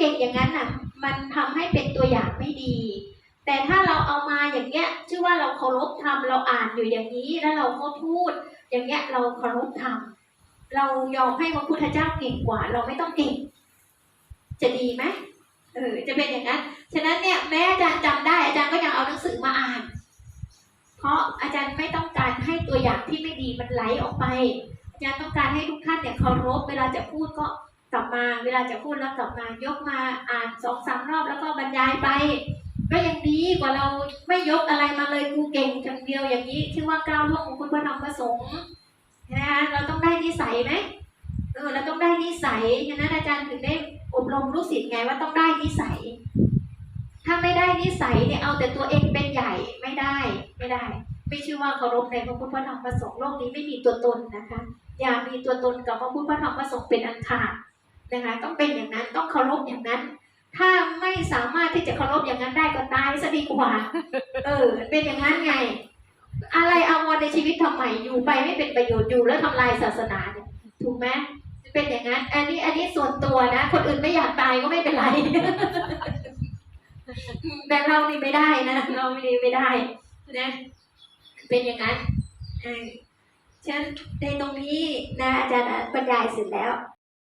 เก่งอย่างนั้นน่ะ มันทำให้เป็นตัวอย่างไม่ดี แต่ถ้าเราเอามาอย่างเงี้ย ชื่อว่าเราเคารพธรรมเราอ่านอยู่อย่างนี้แล้วเราก็พูด อย่างเงี้ยเราเคารพธรรมเรายอมให้พระพุทธเจ้าเก่งกว่า เราไม่ต้องเก่ง จะดีไหมเออจะเป็นอย่างนั้นฉะนั้นเนี่ยแม้อาจารย์จำได้อาจารย์ก็ยังเอาหนังสือมาอ่าน เพราะอาจารย์ไม่ต้องการให้ตัวอย่างที่ไม่ดีมันไหลออกไปอาจารย์ต้องการให้ทุกท่านเนี่ยเคารพเวลาจะพูดก็ กลับมาเวลาจะพูดแล้วกลับมายกมาอ่านสองสามรอบแล้วก็บรรยายไป ก็ยังดีกว่าเราไม่ยกอะไรมาเลยกูเก่งจังเดียวอย่างนี้ชื่อว่าก้าวล่วงของคุณพระธรรมประสงค์นะเราต้องได้นิสัยไหมเออเราต้องได้นิสัยฉะนั้นอาจารย์ถึงได้อบรมลูกศิษย์ไงว่าต้องได้นิสัย ถ้าไม่ได้นิสัยเนี่ยเอาแต่ตัวเองเป็นใหญ่ไม่ได้ไม่ได้ ไม่ชื่อว่าเคารพในพระพุทธพระธรรมพระสงฆ์โลกนี้ไม่มีตัวตนนะคะ อย่ามีตัวตนกับพระพุทธพระธรรมพระสงฆ์เป็นอันขาด นะคะ ต้องเป็นอย่างนั้นต้องเคารพอย่างนั้น ถ้าไม่สามารถที่จะเคารพอย่างนั้นได้ก็ตายซะดีกว่า เออ เป็นอย่างนั้นไง อะไรเอาวรณ์ในชีวิตทำไมอยู่ไปไม่เป็นประโยชน์อยู่แล้วทำลายศาสนาเนี่ยถูกไหมเป็นอย่างนั้น อันนี้อันนี้ส่วนตัวนะ คนอื่นไม่อยากตายก็ไม่เป็นไร แต่เรานี่ไม่ได้นะ เราไม่ได้ไม่ได้นะเป็นอย่างนั้นเออฉะนันในตรงนี้นะอาจารย์บรรยายเสร็จแล้ว